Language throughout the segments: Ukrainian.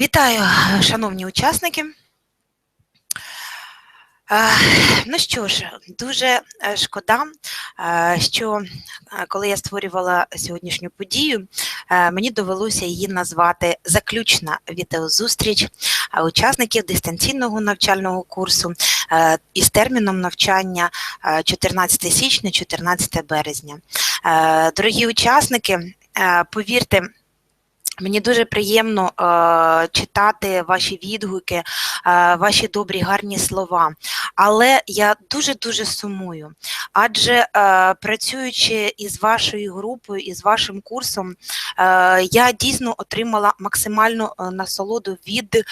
Вітаю, шановні учасники. Е, Ну що ж, дуже е, шкода, е, що коли я створювала сьогоднішню подію, мені довелося її назвати заключна відеозустріч учасників дистанційного навчального курсу із терміном навчання е, 14 січня, 14 березня. Дорогі учасники, повірте. Мені дуже приємно е, читати ваші відгуки, е, ваші добрі, гарні слова. Але я дуже-дуже сумую. Адже е, працюючи із вашою групою, із вашим курсом, е, я дійсно отримала максимальну е, насолоду від е,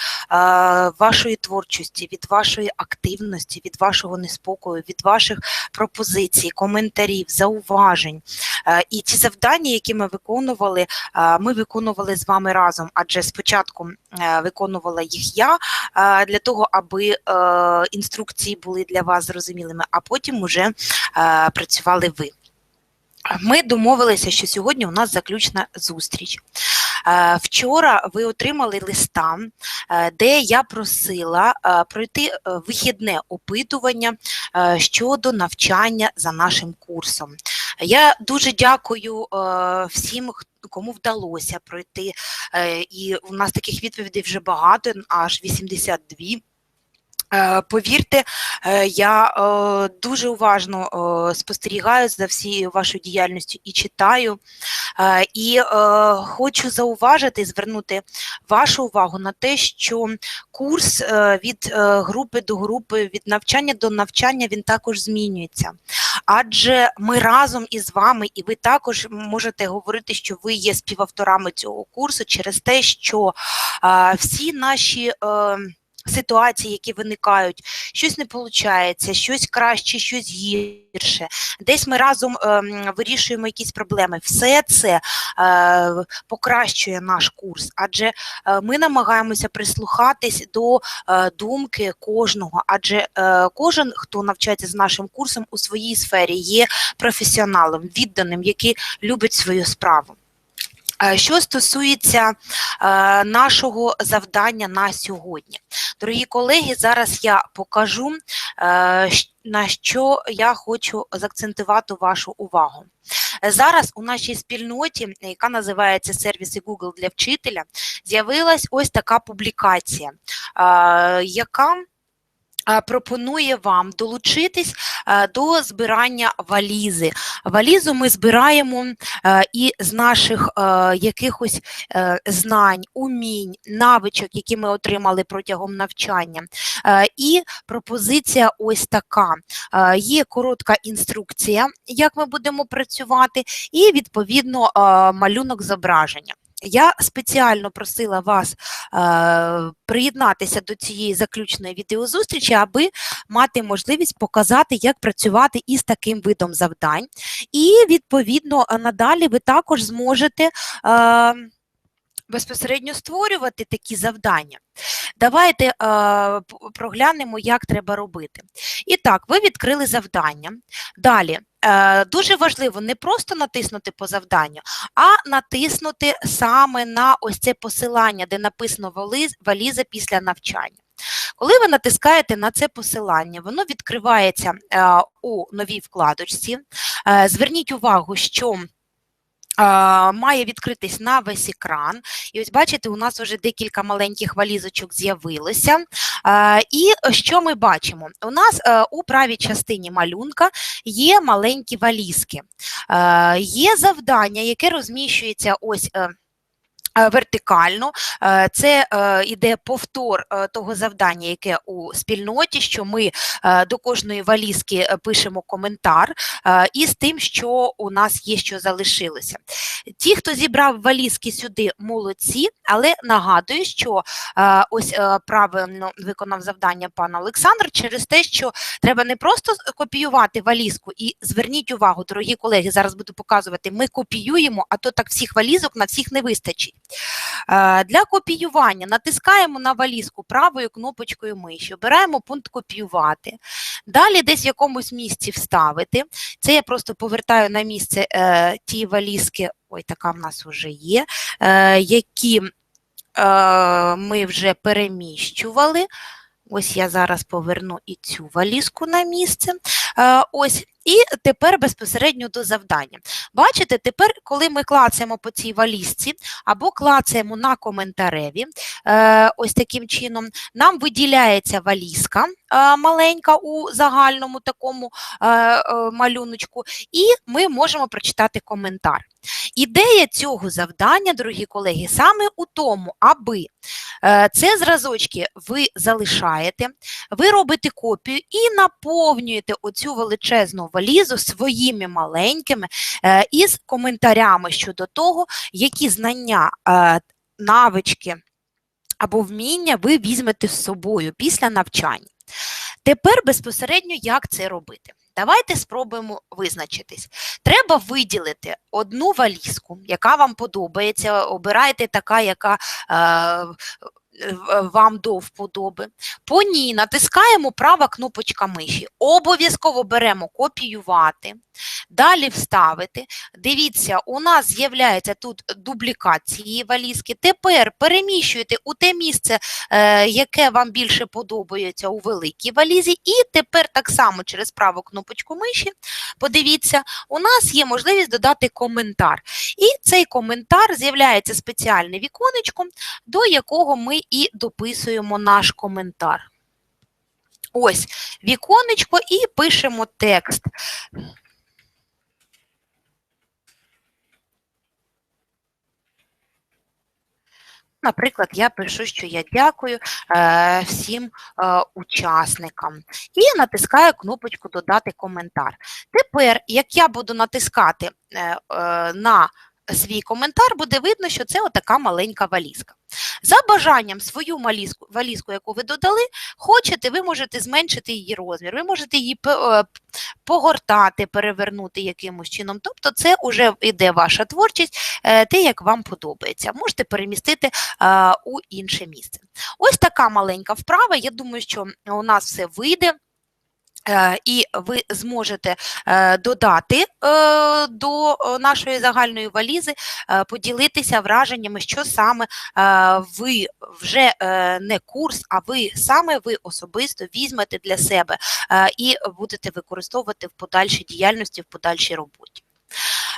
вашої творчості, від вашої активності, від вашого неспокою, від ваших пропозицій, коментарів, зауважень. Е, і ці завдання, які ми виконували, е, ми виконували з вами разом, адже спочатку е, виконувала їх я е, для того, аби е, інструкції були для вас зрозумілими, а потім уже працювали ви. Ми домовилися, що сьогодні у нас заключна зустріч. Вчора ви отримали листа, де я просила пройти вихідне опитування щодо навчання за нашим курсом. Я дуже дякую всім, хто- кому вдалося пройти. Е, І у нас таких відповідей вже багато, аж 82. Е, Повірте, е, я е, дуже уважно спостерігаю за всією вашою діяльністю і читаю. І хочу зауважити, звернути вашу увагу на те, що курс від групи до групи, від навчання до навчання він також змінюється. Адже ми разом із вами, і ви також можете говорити, що ви є співавторами цього курсу через те, що всі наші. Е, Ситуації, які виникають, щось не виходить, щось краще, щось гірше. Десь ми разом ем, вирішуємо якісь проблеми. Все це е, покращує наш курс, адже е, ми намагаємося прислухатись до е, думки кожного, адже е, кожен, хто навчається з нашим курсом у своїй сфері, є професіоналом, відданим, який любить свою справу. Е, Що стосується е, нашого завдання на сьогодні, дорогі колеги, зараз я покажу, е, на що я хочу заакцентувати вашу увагу. Зараз у нашій спільноті, яка називається сервіси Google для вчителя, з'явилась ось така публікація, яка пропонує вам долучитись е, до збирання валізи. Валізу ми збираємо е, і з наших е, якихось е, знань, умінь, навичок, які ми отримали протягом навчання. Е, І пропозиція ось така: Е, є коротка інструкція, як ми будемо працювати, і відповідно е, малюнок зображення. Я спеціально просила вас е, приєднатися до цієї заключної відеозустрічі, аби мати можливість показати, як працювати із таким видом завдань. І відповідно надалі ви також зможете е, безпосередньо створювати такі завдання. Давайте е, проглянемо, як треба робити. І так, ви відкрили завдання. Далі. е, Дуже важливо не просто натиснути по завданню, а натиснути саме на ось це посилання, де написано валіза після навчання. Коли ви натискаєте на це посилання, воно відкривається е, у новій вкладочці. Зверніть увагу, що має відкритись на весь екран. І ось бачите, у нас вже декілька маленьких валізочок з'явилося. Е, І що ми бачимо? У нас е, у правій частині малюнка є маленькі валізки. Е, Є завдання, яке розміщується ось. Е, Вертикально Е, це е, іде повтор того завдання, яке у спільноті, що ми до кожної валізки пишемо коментар із тим, що у нас є, що залишилося. Ті, хто зібрав валізки сюди, молодці, але нагадую, що ось правильно виконав завдання пан Олександр через те, що треба не просто копіювати валізку, і зверніть увагу, дорогі колеги, зараз буду показувати, ми копіюємо, а то так всіх валізок на всіх не вистачить. Е, Для копіювання натискаємо на валізку правою кнопочкою миші, обираємо пункт копіювати. Далі десь в якомусь місці вставити. Це я просто повертаю на місце е, ті валізки, ой, така в нас вже є, е, які е, ми вже переміщували. Ось я зараз поверну і цю валізку на місце. Е, ось. І тепер безпосередньо до завдання. Бачите, тепер, коли ми клацаємо по цій валізці або клацаємо на коментареві, е, ось таким чином, нам виділяється валізка маленька у загальному такому е, е, малюночку, і ми можемо прочитати коментар. Ідея цього завдання, дорогі колеги, саме у тому, аби е, це зразочки ви залишаєте, ви робите копію і наповнюєте оцю величезну валізу своїми маленькими е, із коментарями щодо того, які знання, е, навички або вміння ви візьмете з собою після навчання. Тепер безпосередньо як це робити? Давайте спробуємо визначитись. Треба виділити одну валізку, яка вам подобається. Обирайте така, яка е, вам до вподоби. По ній натискаємо права кнопочка миші. Обов'язково беремо копіювати, далі вставити. Дивіться, у нас з'являється тут дублікат цієї валізки. Тепер переміщуєте у те місце, е, яке вам більше подобається у великій валізі. І тепер так само через праву кнопочку миші, подивіться, у нас є можливість додати коментар. І цей коментар з'являється спеціальне віконечко, до якого ми і дописуємо наш коментар. Ось віконечко і пишемо текст. Наприклад, я пишу, що я дякую е, всім е, учасникам і натискаю кнопочку Додати коментар. Тепер, як я буду натискати е, е, на свій коментар, буде видно, що це отака маленька валізка. За бажанням свою малізку, валізку, яку ви додали, хочете, ви можете зменшити її розмір, ви можете її е, погортати, перевернути якимось чином. Тобто це вже йде ваша творчість, е, те, як вам подобається. Можете перемістити е, у інше місце. Ось така маленька вправа. Я думаю, що у нас все вийде. Е, І ви зможете е, додати е, до нашої загальної валізи, поділитися враженнями, що саме ви вже не курс, а ви саме ви особисто візьмете для себе і будете використовувати в подальшій діяльності, в подальшій роботі.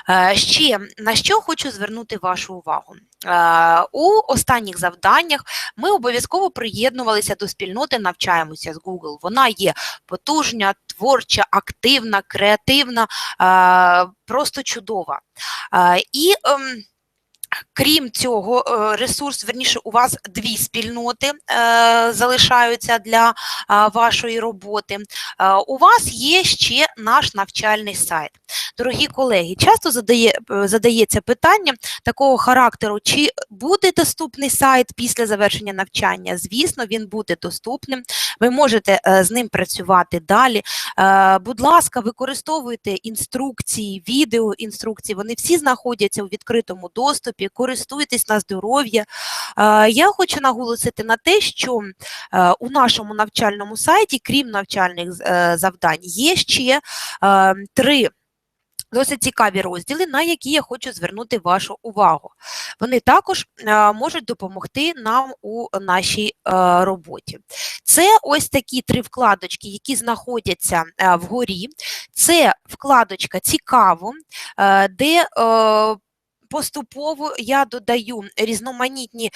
Е, Ще на що хочу звернути вашу увагу. Е, У останніх завданнях ми обов'язково приєднувалися до спільноти Навчаємося з Google. Вона є потужна, творча, активна, креативна, е, просто чудова. І ем, Крім цього, е, ресурс, верніше, у вас дві спільноти е, залишаються для е, вашої роботи. Е, У вас є ще наш навчальний сайт. Дорогі колеги, часто задає, е, задається питання такого характеру, чи буде доступний сайт після завершення навчання? Звісно, він буде доступним. Ви можете е, з ним працювати далі. Е, Будь ласка, використовуйте інструкції, відеоінструкції. Вони всі знаходяться у відкритому доступі. Користуйтесь на здоров'я. Я хочу наголосити на те, що е, у нашому навчальному сайті, крім навчальних е, завдань, є ще е, три. Досить цікаві розділи, на які я хочу звернути вашу увагу. Вони також е, можуть допомогти нам у нашій е, роботі. Це ось такі три вкладочки, які знаходяться е, вгорі. Це вкладочка Цікаво, е, де е, поступово я додаю різноманітні.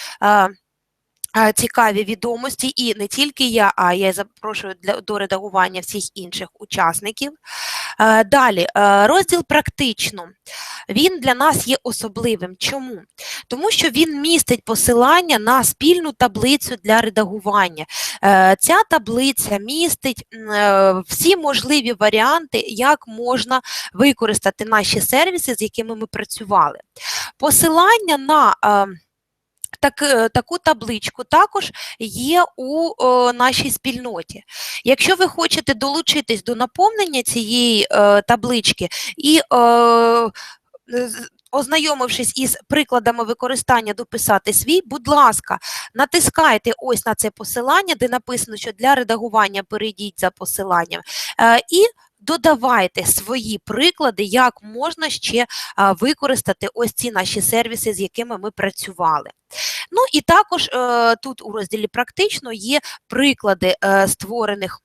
Цікаві відомості, і не тільки я, а я запрошую для до редагування всіх інших учасників. Е, Далі е, розділ практично. Він для нас є особливим. Чому? Тому що він містить посилання на спільну таблицю для редагування. Е, Ця таблиця містить всі можливі варіанти, як можна використати наші сервіси, з якими ми працювали. Посилання на так, е, таку табличку також є у е, нашій спільноті. Якщо ви хочете долучитись до наповнення цієї е, таблички і з- Ознайомившись із прикладами використання, дописати свій, будь ласка, натискайте ось на це посилання, де написано, що для редагування перейдіть за посиланням, і додавайте свої приклади, як можна ще використати ось ці наші сервіси, з якими ми працювали. Ну і також е, тут у розділі практично є приклади е, створених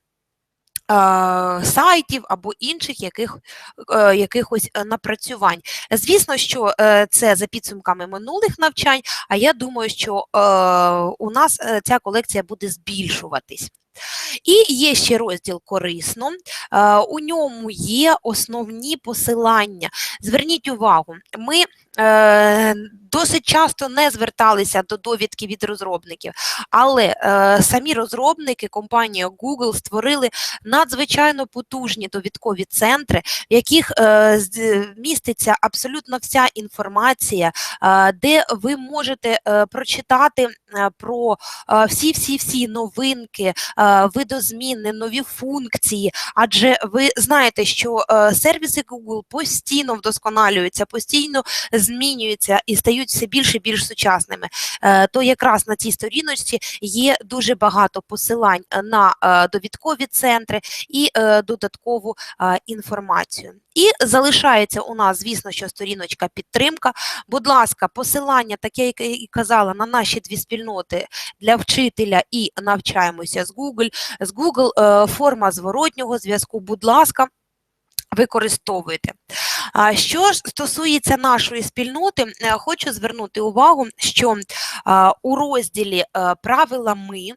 сайтів або інших яких, е, якихось напрацювань. Звісно, що це за підсумками минулих навчань, а я думаю, що у нас ця колекція буде збільшуватись. І є ще розділ корисно, е, у ньому є основні посилання. Зверніть увагу, ми досить часто не зверталися до довідки від розробників, але е, самі розробники, компанія Google створили надзвичайно потужні довідкові центри, в яких е, міститься абсолютно вся інформація, е, де ви можете е, прочитати е, про е, всі-всі-всі новинки, е, видозміни, нові функції. Адже ви знаєте, що е, сервіси Google постійно вдосконалюються, постійно змінюються і стають все більше і більш сучасними. Е, То якраз на цій сторіночці є дуже багато посилань е, на е, довідкові центри і додаткову інформацію. І залишається у нас, звісно, що сторіночка підтримка. Будь ласка, посилання, таке, як і казала, на наші дві спільноти для вчителя і навчаємося з Google. З Google форма зворотнього зв'язку. Будь ласка. Використовуйте. Що ж стосується нашої спільноти, е, хочу звернути увагу, що у розділі е, Правила ми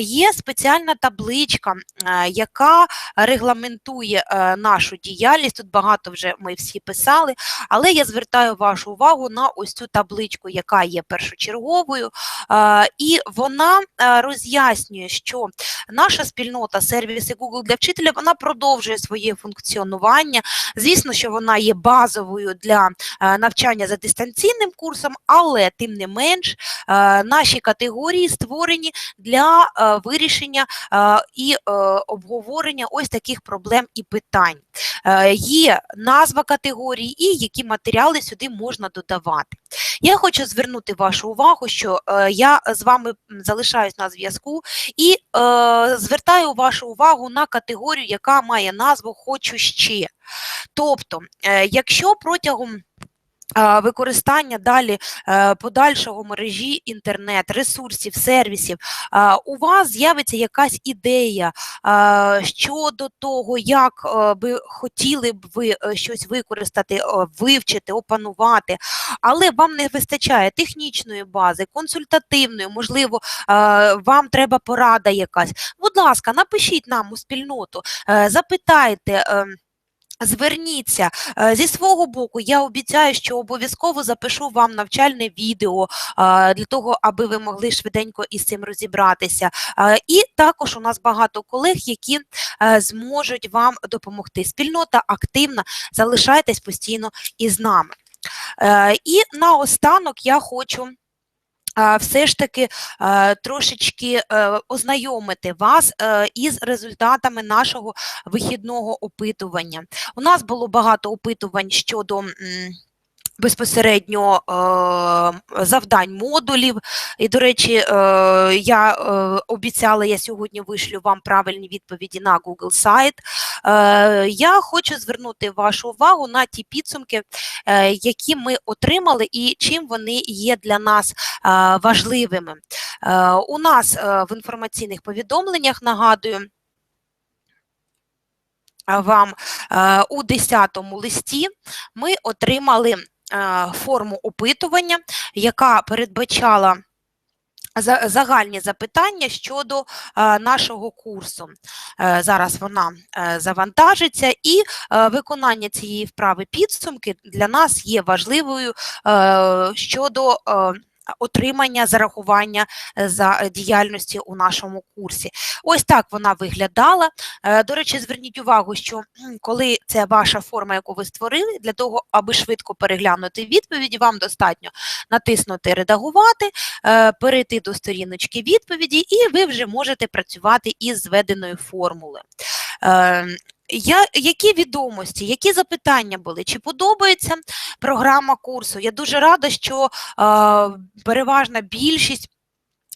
є спеціальна табличка, е, яка регламентує е, нашу діяльність. Тут багато вже ми всі писали, але я звертаю вашу увагу на ось цю табличку, яка є першочерговою, е, і вона е, роз'яснює, що наша спільнота сервіси Google для вчителя вона продовжує своє функціонування. Звісно, що вона є базовою для е, навчання за дистанційним курсом, але тим не менш е, наші категорії створені для е, вирішення е, і е, обговорення ось таких проблем і питань. Є назва категорії і які матеріали сюди можна додавати. Я хочу звернути вашу увагу, що я з вами залишаюсь на зв'язку і звертаю вашу увагу на категорію, яка має назву Хочу ще. Тобто, якщо протягом використання далі е, подальшого мережі інтернет, ресурсів, сервісів, у вас з'явиться якась ідея щодо того, як е, би хотіли б ви е, щось використати, вивчити, опанувати, але вам не вистачає технічної бази, консультативної, можливо, вам треба порада якась. Будь ласка, напишіть нам у спільноту, запитайте. Зверніться Е, зі свого боку. Я обіцяю, що обов'язково запишу вам навчальне відео е, для того, аби ви могли швиденько із цим розібратися. Е, І також у нас багато колег, які зможуть вам допомогти. Спільнота активна, залишайтесь постійно із нами. І наостанок я хочу. Все ж таки трошечки е, ознайомити вас е, із результатами нашого вихідного опитування. У нас було багато опитувань щодо. Безпосередньо е, завдань модулів. І, до речі, е, я е, обіцяла, я сьогодні вишлю вам правильні відповіді на Google сайт. Я хочу звернути вашу увагу на ті підсумки, які ми отримали і чим вони є для нас важливими. У нас в інформаційних повідомленнях нагадую. Вам у 10 листі ми отримали форму опитування, яка передбачала загальні запитання щодо е, нашого курсу. Е, Зараз вона е, завантажиться, і е, виконання цієї вправи підсумки для нас є важливою е, щодо. Отримання зарахування е, за е, діяльності у нашому курсі. Ось так вона виглядала. Е, До речі, зверніть увагу, що коли це ваша форма, яку ви створили, для того, аби швидко переглянути відповіді, вам достатньо натиснути Редагувати, перейти до сторіночки відповіді, і ви вже можете працювати із зведеною формулою. Я, які відомості, які запитання були? Чи подобається програма курсу? Я дуже рада, що е, переважна більшість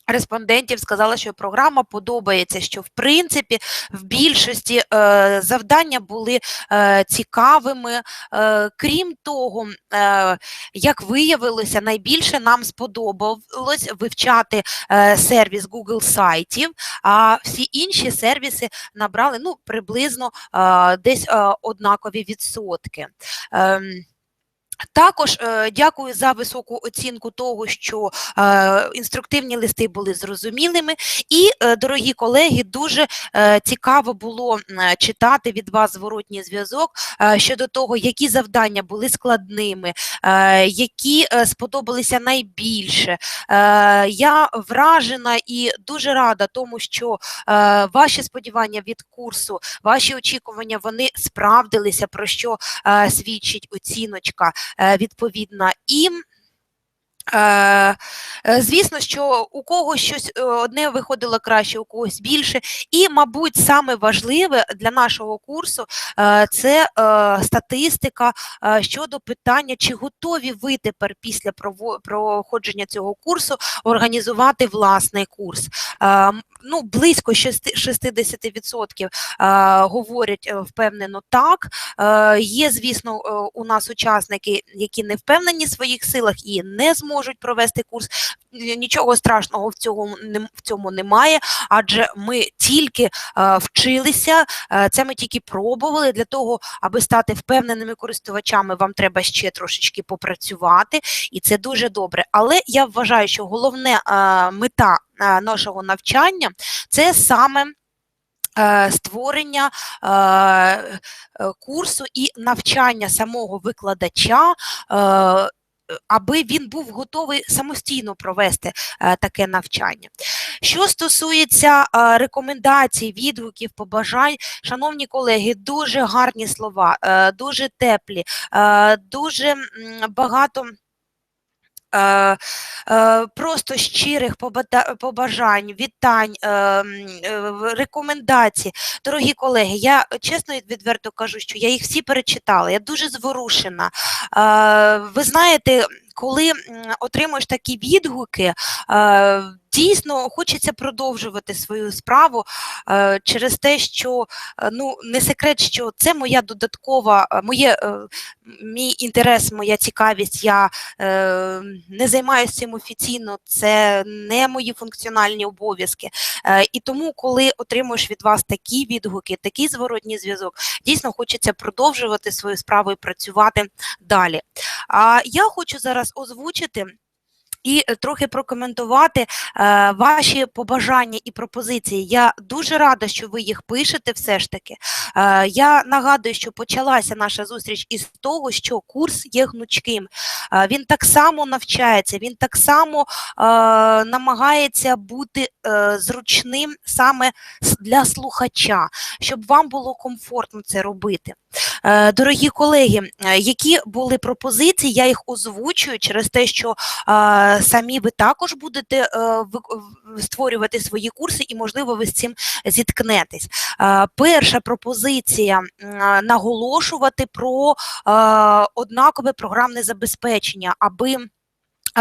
респондентів сказали, що програма подобається, що в принципі в більшості е, завдання були е, цікавими. Е, крім того, е, як виявилося, найбільше нам сподобалось вивчати е, сервіс Google сайтів, а всі інші сервіси набрали ну, приблизно е, десь е, однакові відсотки. Ем, також е, дякую за високу оцінку того, що е, інструктивні листи були зрозумілими. І, е, дорогі колеги, дуже цікаво було читати від вас зворотній зв'язок щодо того, які завдання були складними, які сподобалися найбільше. Я вражена і дуже рада тому, що ваші сподівання від курсу, ваші очікування вони справдилися, про що свідчить оціночка відповідна. І Е, е, Звісно, що у когось щось е, одне виходило краще, у когось більше. І, мабуть, саме важливе для нашого курсу е, це е, статистика е, щодо питання, чи готові ви тепер після проходження цього курсу організувати власний курс. Е, Ну, близько 60% е, говорять е, впевнено так. Е, Є, звісно, е, у нас учасники, які не впевнені в своїх силах і не зможуть провести курс. Нічого страшного в цьому в цьому немає, адже ми тільки е, вчилися, е, це ми тільки пробували. Для того, аби стати впевненими користувачами, вам треба ще трошечки попрацювати, і це дуже добре. Але я вважаю, що головне е, мета нашого навчання це саме. Створення курсу і навчання самого викладача, аби він був готовий самостійно провести е, таке навчання. Що стосується е, рекомендацій, відгуків, побажань, шановні колеги, дуже гарні слова, е, дуже теплі, дуже багато. Е, е, Просто щирих побажань, вітань, е, рекомендацій. Дорогі колеги, я чесно і відверто кажу, що я їх всі перечитала. Я дуже зворушена. Ви знаєте, коли отримуєш такі відгуки, дійсно хочеться продовжувати свою справу е, через те, що е, ну не секрет, що це моя додаткова, е, моє мій інтерес, моя цікавість. Я не займаюся цим офіційно, це не мої функціональні обов'язки. І тому, коли отримуєш від вас такі відгуки, такий зворотній зв'язок, дійсно хочеться продовжувати свою справу і працювати далі. А я хочу зараз озвучити. І трохи прокоментувати е, ваші побажання і пропозиції. Я дуже рада, що ви їх пишете. Все ж таки. Е, я нагадую, що почалася наша зустріч із того, що курс є гнучким. Е, він так само навчається, він так само намагається бути зручним саме для слухача, щоб вам було комфортно це робити. Дорогі колеги, які були пропозиції, я їх озвучую через те, що самі ви також будете е, створювати свої курси, і, можливо, ви з цим зіткнетесь. Е, Перша пропозиція наголошувати про е, однакове програмне забезпечення, аби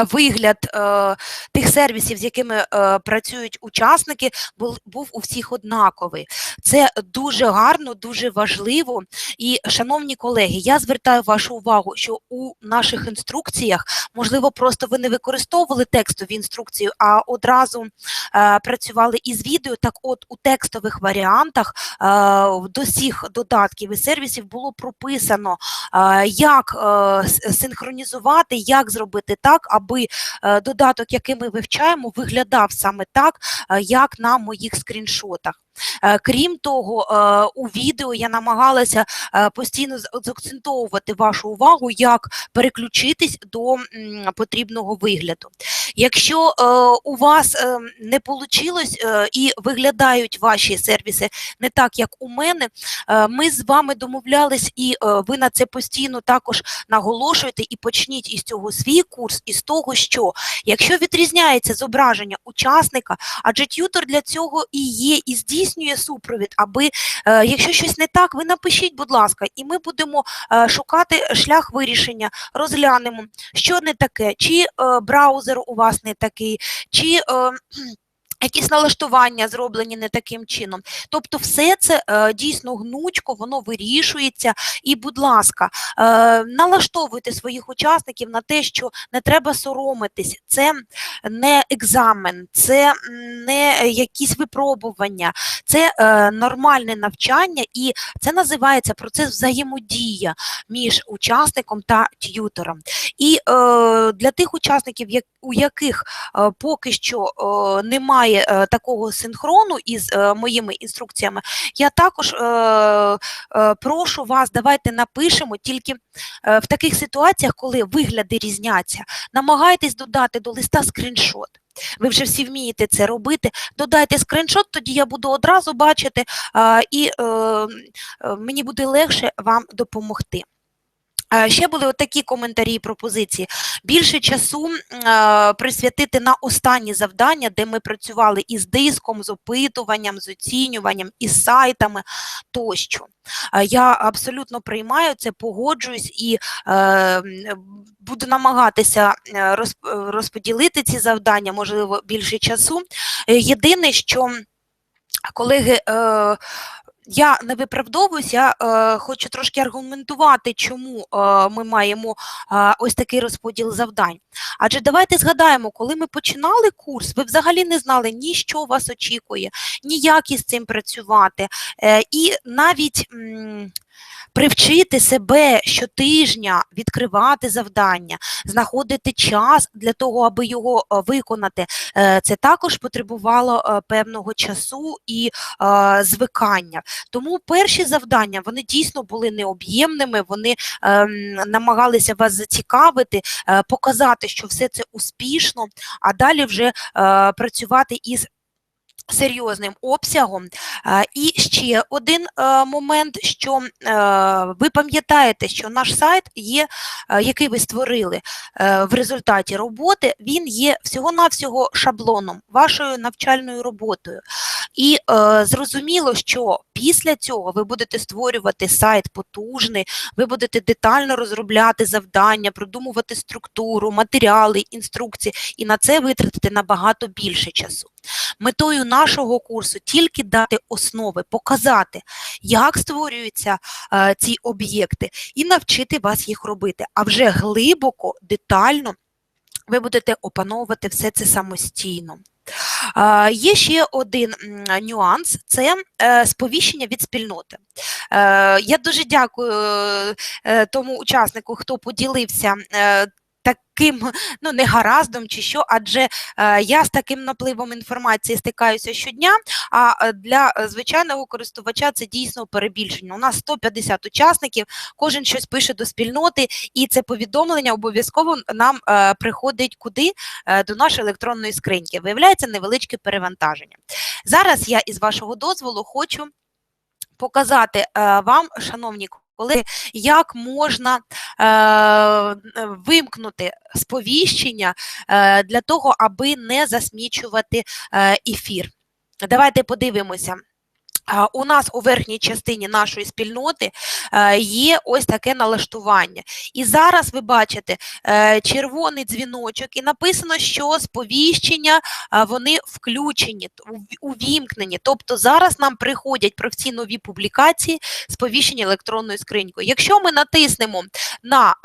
вигляд е, тих сервісів, з якими е, працюють учасники, був, був у всіх однаковий. Це дуже гарно, дуже важливо. І, шановні колеги, я звертаю вашу увагу, що у наших інструкціях, можливо, просто ви не використовували текстові інструкції, а одразу е, працювали із відео. Так, от у текстових варіантах е, до всіх додатків і сервісів було прописано, е, як е, синхронізувати, як зробити так, аби е, додаток, який ми вивчаємо, виглядав саме так, е, як на моїх скріншотах. Е, Крім того, е, у відео я намагалася е, постійно з- заакцентовувати вашу увагу, як переключитись до потрібного вигляду. Якщо у вас не вийшло і виглядають ваші сервіси не так, як у мене, ми з вами домовлялись, і ви на це постійно також наголошуєте і почніть із цього свій курс, із того, що якщо відрізняється зображення учасника, адже т'ютор для цього і є, і здійснює здійснює супровід, аби е, якщо щось не так, ви напишіть, будь ласка, і ми будемо е, шукати шлях вирішення, розглянемо, що не таке, чи е, браузер у вас не такий, чи якісь налаштування зроблені не таким чином. Тобто, все це е, дійсно гнучко, воно вирішується. І, будь ласка, е, налаштовуйте своїх учасників на те, що не треба соромитись. Це не екзамен, це не якісь випробування, це е, нормальне навчання, і це називається процес взаємодія між учасником та т'ютором. І для тих учасників, у яких поки що е, немає такого синхрону із е, моїми інструкціями, я також е, е, прошу вас, давайте напишемо тільки в таких ситуаціях, коли вигляди різняться, намагайтесь додати до листа скріншот. Ви вже всі вмієте це робити. Додайте скріншот, тоді я буду одразу бачити, і мені буде легше вам допомогти. Е, Ще були такі коментарі і пропозиції. Більше часу е, присвятити на останні завдання, де ми працювали із диском, з опитуванням, з оцінюванням, із сайтами тощо. Е, Я абсолютно приймаю це, погоджуюсь і е, буду намагатися розп- розподілити ці завдання, можливо, більше часу. Єдине, що колеги. Я не виправдовуюсь, я е, хочу трошки аргументувати, чому е, ми маємо е, ось такий розподіл завдань. Адже давайте згадаємо, коли ми починали курс, ви взагалі не знали ні що вас очікує, ні як із цим працювати. Е, і навіть м, привчити себе щотижня відкривати завдання, знаходити час для того, аби його е, виконати, е, це також потребувало е, певного часу і звикання. Тому перші завдання вони дійсно були необ'ємними, вони ем, намагалися вас зацікавити, показати, що все це успішно, а далі вже працювати із серйозним обсягом. І ще один е, момент, що е, ви пам'ятаєте, що наш сайт є, е, який ви створили в результаті роботи, він є всього-навсього шаблоном, вашою навчальною роботою. І зрозуміло, що після цього ви будете створювати сайт потужний, ви будете детально розробляти завдання, продумувати структуру, матеріали, інструкції, і на це витратити набагато більше часу. Метою нашого курсу тільки дати основи, показати, як створюються е, ці об'єкти, і навчити вас їх робити. А вже глибоко, детально ви будете опановувати все це самостійно. Е, Є ще один нюанс це е, сповіщення від спільноти. Е, Я дуже дякую е, тому учаснику, хто поділився. Таким ну негараздом чи що, адже е, я з таким напливом інформації стикаюся щодня. А е, для е, звичайного користувача це дійсно перебільшення. У нас 150 учасників, кожен щось пише до спільноти, і це повідомлення обов'язково нам е, приходить куди Е, до нашої електронної скриньки. Виявляється невеличке перевантаження. Зараз я із вашого дозволу хочу показати е, вам, шановні колеги, як можна е, вимкнути сповіщення е, для того, аби не засмічувати е, ефір. Давайте подивимося. У нас у верхній частині нашої спільноти е, є ось таке налаштування. І зараз ви бачите е, червоний дзвіночок, і написано, що сповіщення е, вони включені, увімкнені. Тобто зараз нам приходять про всі нові публікації сповіщення електронною скринькою. Якщо ми натиснемо на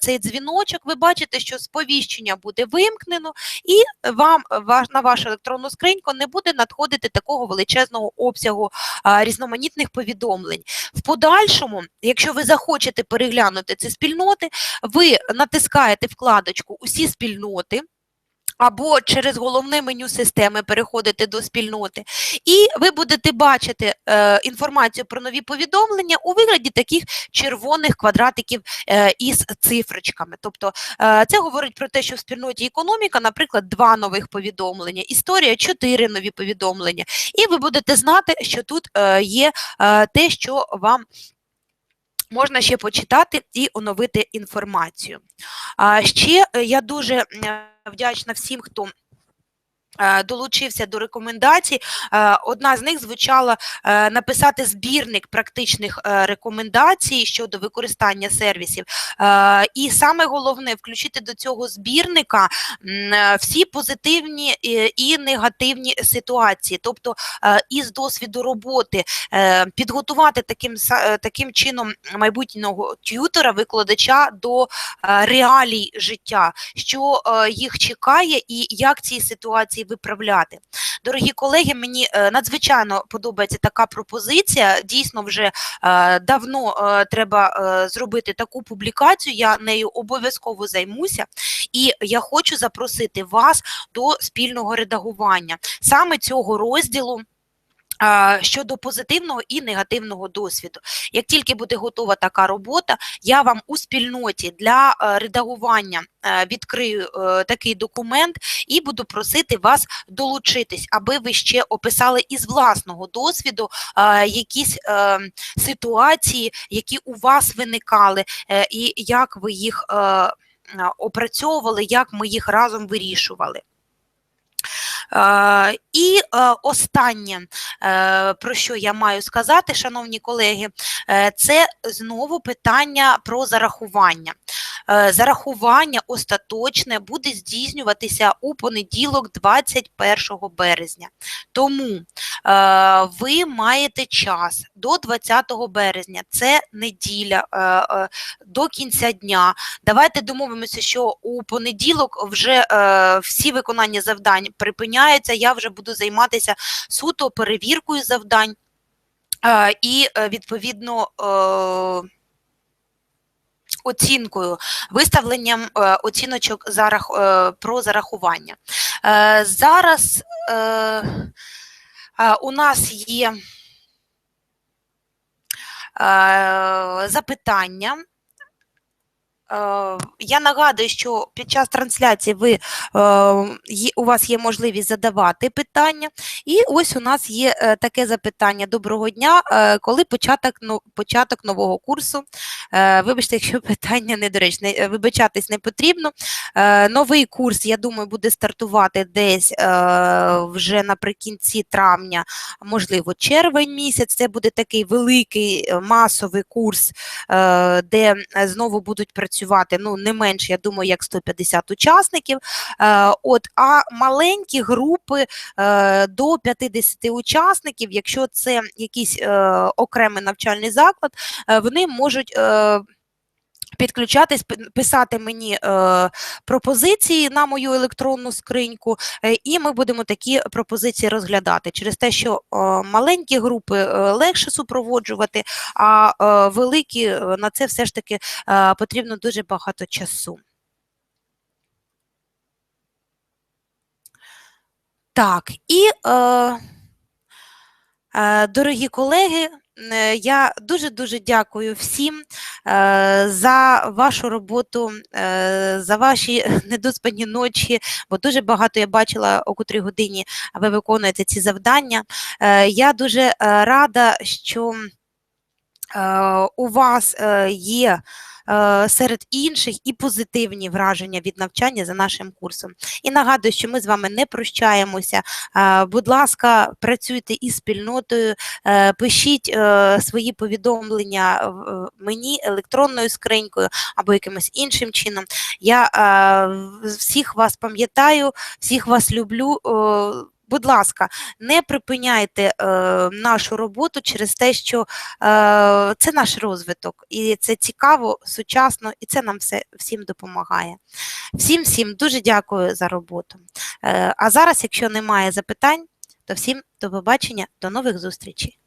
цей дзвіночок, ви бачите, що сповіщення буде вимкнено, і вам на вашу електронну скриньку не буде надходити такого величезного обсягу а, різноманітних повідомлень. В подальшому, якщо ви захочете переглянути ці спільноти, ви натискаєте вкладочку Усі спільноти. Або через головне меню системи переходите до спільноти, і ви будете бачити е, інформацію про нові повідомлення у вигляді таких червоних квадратиків е, із цифрочками. Тобто е, це говорить про те, що в спільноті економіка, наприклад, два нових повідомлення, історія чотири нові повідомлення. І ви будете знати, що тут е, є е, те, що вам можна ще почитати і оновити інформацію. Ще е, я дуже е, вдячна всім, хто долучився до рекомендацій. Е, Одна з них звучала е, написати збірник практичних е, рекомендацій щодо використання сервісів. Е, І саме головне включити до цього збірника е, всі позитивні і- негативні ситуації, тобто е, із досвіду роботи е, підготувати таким е, таким чином майбутнього т'ютера, викладача до е, реалій життя, що е, їх чекає і як ці ситуації виправляти. Дорогі колеги, мені е, надзвичайно подобається така пропозиція. Дійсно, вже е, давно е, треба зробити таку публікацію. Я нею обов'язково займуся, і я хочу запросити вас до спільного редагування саме цього розділу. Щодо позитивного і негативного досвіду, як тільки буде готова така робота, я вам у спільноті для е, редагування е, відкрию е, такий документ і буду просити вас долучитись, аби ви ще описали із власного досвіду якісь ситуації, які у вас виникали, і як ви їх опрацьовували, як ми їх разом вирішували. Е, І е, останнє, е, про що я маю сказати, шановні колеги, це знову питання про зарахування. Зарахування остаточне буде здійснюватися у понеділок, 21 березня. Тому ви маєте час до 20 березня, це неділя до кінця дня. Давайте домовимося, що у понеділок вже всі виконання завдань припиняються. Я вже буду займатися суто перевіркою завдань е, і е, відповідно. Е, Оцінкою, виставленням оціночок про зарахування. Зараз у нас є запитання. Е, Я нагадую, що під час трансляції ви, е, у вас є можливість задавати питання. І ось у нас є е, таке запитання. Доброго дня. Коли початок, початок нового курсу? Вибачте, якщо питання недоречне, вибачатись не потрібно. Новий курс, я думаю, буде стартувати десь вже наприкінці травня, можливо, червень місяць. Це буде такий великий масовий курс, де знову будуть працювати ну, не менше, я думаю, як 150 учасників. Е, От, а маленькі групи е, до 50 учасників, якщо це якийсь е, окремий навчальний заклад, е, вони можуть. е, Підключатись, пи- писати мені е, пропозиції на мою електронну скриньку, е, і ми будемо такі пропозиції розглядати через те, що е, маленькі групи е, легше супроводжувати, а е, великі е, на це все ж таки е, потрібно дуже багато часу. Так, і е, е, дорогі колеги, е, я дуже-дуже дякую всім е, за вашу роботу, е, за ваші недоспані ночі, бо дуже багато я бачила, о котрій годині ви виконуєте ці завдання. Я дуже рада, що у вас е, є е, серед інших і позитивні враження від навчання за нашим курсом. І нагадую, що ми з вами не прощаємося. Е, Будь ласка, працюйте із спільнотою, е, пишіть е, свої повідомлення мені електронною скринькою або якимось іншим чином. Я е, всіх вас пам'ятаю, всіх вас люблю. Будь ласка, не припиняйте е, нашу роботу через те, що е, це наш розвиток, і це цікаво, сучасно, і це нам все всім допомагає. Всім всім дуже дякую за роботу. Е, а зараз, якщо немає запитань, то всім до побачення, до нових зустрічей.